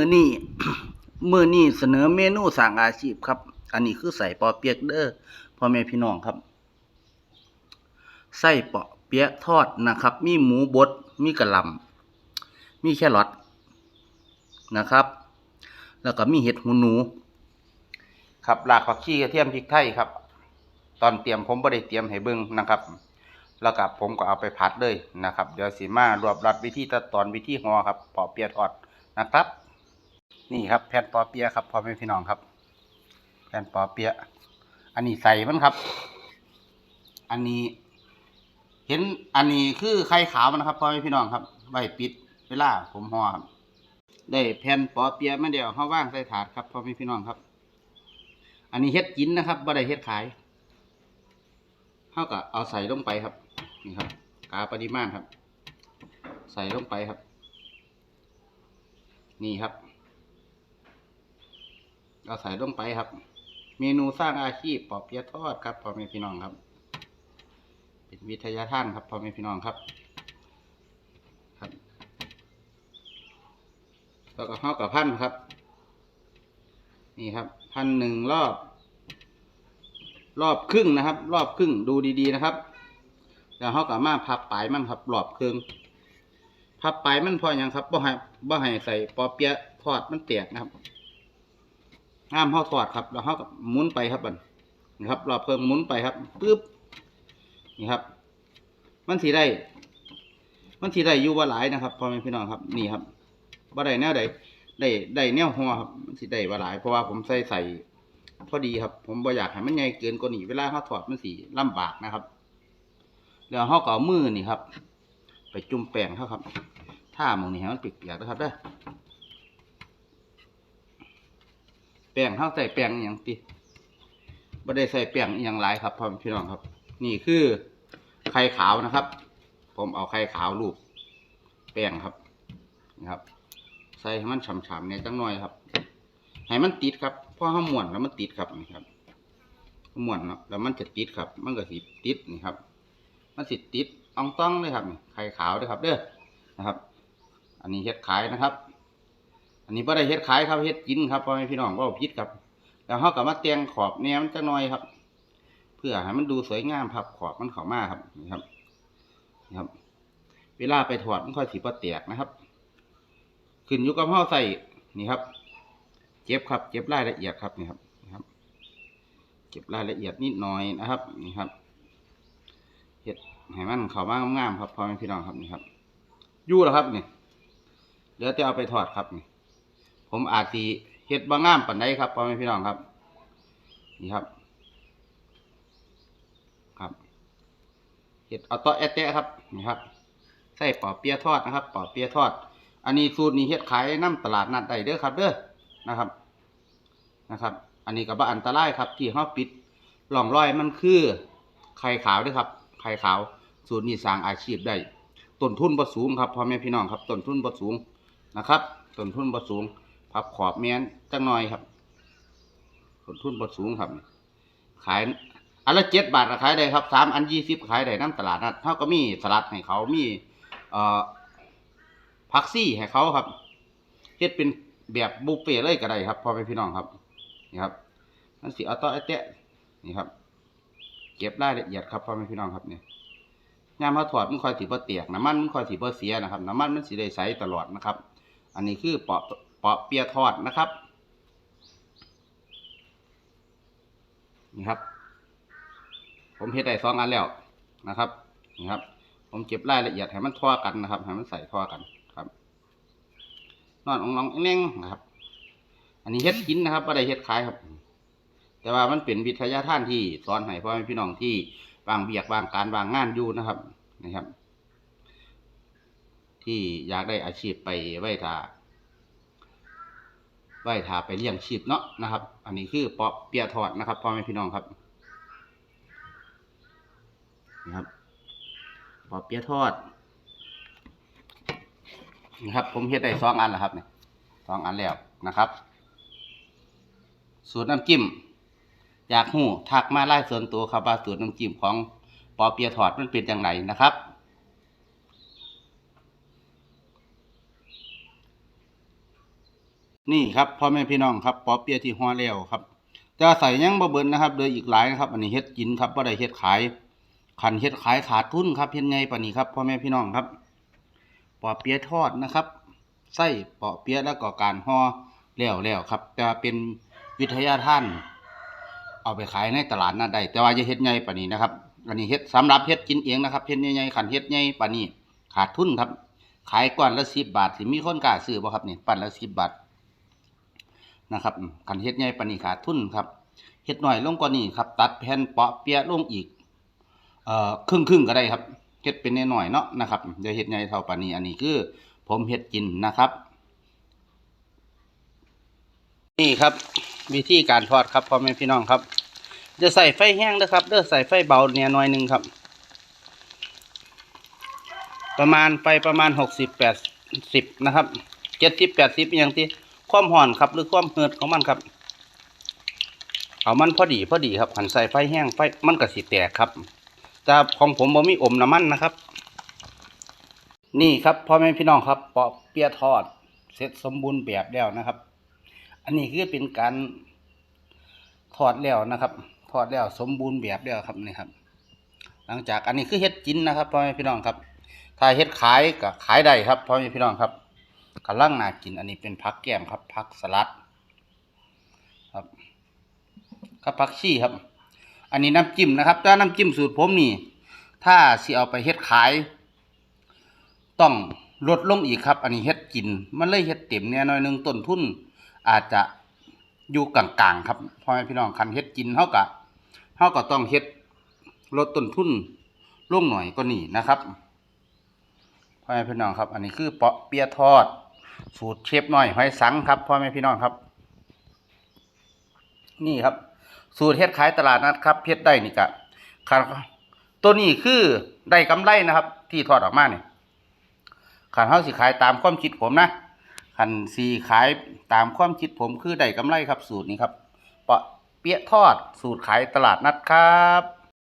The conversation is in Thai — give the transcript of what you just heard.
อนี้มือนี้เสนอเมนูสร้างอาชีพครับ อันนี้คือใส่ปอเปียกเด้อพ่อแม่พี่น้องครับไส้ปอเปียะทอดนะครับ มีหมูบด มีกระลำมีแครอทนะครับ แล้วก็มีเห็ดหูหนู ครับรากผักชีกระเทียมพริกไทยครับ ตอนเตรียมผมบ่ได้เตรียมให้เบิ่งนะครับ แล้วก็ผมก็เอาไปผัดเลยนะครับ เดี๋ยวสิมารวบรัดวิธีตอนวิธีห่อครับปอเปียะทอดนะครับ นี่ครับแผ่นปอเปี๊ยะครับพ่อแม่พี่น้องครับ แผ่นปอเปี๊ยะอันนี้ใส่มันครับ อันนี้ เห็นอันนี้คือไข่ขาวมันครับพ่อแม่พี่น้องครับไว้ปิดเวลาผมห่อครับได้แผ่นปอเปี๊ยะมาเดียวเขาว่างใส่ถาดครับพ่อแม่พี่น้องครับ อันนี้เฮ็ดกินนะครับบ่ได้เฮ็ดขายเขาก็เอาใส่ลงไปครับนี่ครับกาปริมาณครับ ใส่ลงไปครับ นี่ครับ เอาใส่ลงไปครับ เมนูสร้างอาชีพปอเปี๊ยะทอดครับพ่อแม่พี่น้องครับ เป็นวิทยาทานครับพ่อแม่พี่น้องครับ ครับแล้วก็ห่อกับพันครับ นี่ครับ พันหนึ่งรอบ รอบครึ่งนะครับ รอบครึ่งดูดีๆนะครับแล้วเขาก็มาพับปลายมันครับรอบครึ่งพับปลายมันพออย่างครับบ่ให้บ่ให้ใส่ปอเปี๊ยะทอดมันแตกนะครับ ห้ามเขาทอดครับ แล้วเขาหมุนไปครับบันนะครับรอบเครื่องหมุนไปครับปึ๊บนี่ครับ มันสีได้ มันสีได้อยู่ว่าหลายนะครับพ่อแม่พี่น้องครับนี่ครับบ่ได้แนวใดได้ได้แนวหัวครับ มันสีได้ว่าหลาย เพราะว่าผมใส่ใส่พอดีครับ ผมบ่อยากให้มันใหญ่เกินกว่านี้เวลาเขาถอดมันสีลำบากนะครับ แล้วเขาก็เอามือนี่ครับ ไปจุ่มแป้งเขาครับ ถ้ามองนี่ให้มันเปียกๆนะครับเด้อ แป้งเขาใส่แป้งอย่างติบ่ได้ใส่แป้งอย่างหลายครับพ่อพี่น้องครับ นี่คือไข่ขาวนะครับ ผมเอาไข่ขาวลูบแป้งครับนะครับ ใส่ให้มันฉ่ำๆเนี่ยจังหน่อยครับ ให้มันติดครับเพราะเขาม้วนแล้วมันติดครับนี่ครับม้วนเนาะแล้วมันจะติดครับ มันก็สิติดนี่ครับ มันสิติดอ่องต้องเลยครับไข่ขาวด้วยครับ เด้อนะครับ อันนี้เฮ็ดขายนะครับ อันนี้บ่ได้เฮ็ดขายครับเฮ็ดกินครับพ่อแม่พี่น้องว่าผิดครับ แล้วเขาก็มาแต่งขอบแนวมันจังหน่อยครับ เพื่อให้มันดูสวยงามพับขอบมันเข้ามาครับนี่ครับนี่ครับ เวลาไปถอดมันค่อยสีบ่แตกนะครับ ขึ้นอยู่กับเฮาใส่นี่ครับเก็บครับเก็บรายละเอียดครับนี่ครับนี่ครับ เก็บรายละเอียดนิดหน่อยนะครับ นี่ครับเห็ดให้มันเข้ามางามๆครับพ่อแม่พี่น้องครับนี่ครับยู่แล้วครับนี่เดี๋ยวจะเอาไปถอดครับนี่ ผมอาจสีเห็ดบางงามปันใดครับพ่อแม่พี่น้องครับ นี่ครับ ครับเห็ดเอาตะแอะแตะครับ นี่ครับใส่ปอเปียทอดนะครับปอเปียทอด อันนี้สูตรนี้เฮ็ดขายน้ำตลาดนัดได้เด้อครับ เด้อนะครับนะครับ อันนี้ก็บ่อันตรายครับ ที่เฮาปิดหล่องรอยมันคือไข่ขาวด้อครับ ไข่ขาว สูตรนี้สร้างอาชีพได้ต้นทุนบ่สูงครับพ่อแม่พี่น้องครับต้นทุนบ่สูงนะครับต้นทุนบ่สูง พับขอบแม้นจังหน่อยครับต้นทุนบ่สูงครับ ขายอันละเจ็ดบาทขายได้ครับสามอันยี่สิบขายได้น้ำตลาดนัดเท่าก็มีสลัดให้เขามีเอ่อผักซี่ให้เขาครับเฮ็ดเป็นแบบบุฟเฟ่เลยก็ได้ครับพ่อแม่พี่น้องครับนี่ครับมันสิเอาต่อไอ้แตะนี่ครับ เก็บรายละเอียดครับพ่อแม่พี่น้องครับเนี่ยยามเขาถอดมันค่อยสิบ่เตียกน้ำมันมันค่อยสิบ่เสียนะครับน้ำมันมันสิได้ใสตลอดนะครับ อันนี้คือเปาะ เปาะเปียทอดนะครับนี่ครับ ผมเฮ็ดได้สองอันแล้วนะครับนี่ครับ ผมเก็บรายละเอียดให้มันทั่วกันนะครับให้มันใส่ทั่วกันครับ นอนองน้องเน่งนะครับ อันนี้เฮ็ดกินนะครับไม่ได้เฮ็ดขายครับ แต่ว่ามันเป็นวิทยาท่านที่สอนให้พ่อแม่พี่น้องที่บางเบียกบางการบางงานอยู่นะครับนะครับ ที่อยากได้อาชีพไปไว้ทา ไว้ทาไปเลี้ยงชีพเนาะนะครับ อันนี้คือปอเปียะทอดนะครับพ่อแม่พี่น้องครับนะครับปอเปียะทอดนะครับ ผมเฮ็ดได้สองอันแล้วครับเนี่ยสองอันแล้วนะครับ สูตรน้ำจิ้มอยากหูทักมาไล่ส่วนตัวครับว่าสูตรน้ำจิ้มของปอเปียะทอดมันเป็นอย่างไรนะครับ นี่ครับพ่อแม่พี่น้องครับปอเปียะที่ห่อแล้วครับแต่ใส่ยังบ่เบิดนะครับเหลืออีกหลายนะครับ อันนี้เฮ็ดกินครับบ่ได้เฮ็ดขายคันเฮ็ดขายขาดทุนครับเฮ็ดไงปานนี้ครับพ่อแม่พี่น้องครับปอเปียะทอดนะครับไส้ปอเปียะแล้วก็การห่อแล้วแล้วครับ แต่เป็นวิทยาท่าน เอาไปขายในตลาดนัดได้แต่ว่าจะเฮ็ดใหญ่ปานนี้นะครับอันนี้เฮ็ดสำหรับเฮ็ดกินเองนะครับเฮ็ดใหญ่ๆขันเฮ็ดใหญ่ปานนี้ขาดทุนครับ ขายก้อนละ10บบาทสิมีคนกล้าซื้อบ่ครับนี่ปั้นละ10บาท นะครับขันเฮ็ดใหญ่ปานนี้ขาดทุนครับเฮ็ดหน้อยลงกว่านี้ครับ ตัดแผ่นเปาะเปียลงอีกเอ่อครึ่งๆก็ได้ครับเฮ็ดเป็นน้อยๆเนาะนะครับอย่าเฮ็ดใหญ่เท่าปานนี้อันนี้คือ ผมเฮ็ดกินนะครับ นี่ครับ วิธีการทอดครับพ่อแม่พี่น้องครับ จะใส่ไฟแห้งนะครับเด้อใส่ไฟเบาเนี่ยหน่อยหนึงครับ ประมาณไฟประมาณหกสิบแปดสิบนะครับเจ็ดสิบแปดสิบอย่างที่ ความห่อนครับหรือความเหือดของมันครับ เอามันพอดีพอดีครับหันใส่ไฟแห้งไฟมันก็สิแตกครับ แต่ของผมบ่มีอมน้ำมันนะครับ นี่ครับพ่อแม่พี่น้องครับปอเปียทอด เสร็จสมบูรณ์แบบแล้วนะครับ อันนี้คือเป็นการทอดแล้วนะครับทอดแล้วสมบูรณ์แบบแล้วครับนี่ครับ หลังจากอันนี้คือเฮ็ดกินนะครับพ่อแม่พี่น้องครับ ถ้าเฮ็ดขายก็ขายได้ครับพ่อแม่พี่น้องครับ กำลังน่ากินอันนี้เป็นผักแก้มครับผักสลัดครับครับผักชีครับ อันนี้น้ำจิ้มนะครับถ้าน้ำจิ้มสูตรผมนี่ ถ้าสิเอาไปเฮ็ดขาย ต้องลดลงอีกครับ อันนี้เฮ็ดกิน มันเลยเฮ็ดเต็มเนี่ยน่อยหนึงต้นทุนอาจจะอยู่กลางๆครับพ่อแม่พี่น้องคันเฮ็ดกินเฮาก็เฮาก็ต้องเฮ็ดลดต้นทุนลงหน่อยก็นี่นะครับพ่อแม่พี่น้องครับ อันนี้คือเปาะเปียทอด สูตรเชฟน้อยหอยสังครับพ่อแม่พี่น้องครับ นี่ครับ สูตรเฮ็ดขายตลาดนัดครับเฮ็ดได้นี่กะคันตัวนี้คือได้กำไรนะครับ ที่ทอดออกมาเนี่ยคันเฮาสิขายตามความคิดผมนะคันสีขายตามความคิดผมคือได้กำไรครับ สูตรนี้ครับเปาะเปี๊ยะทอดสูตรขายตลาดนัดครับ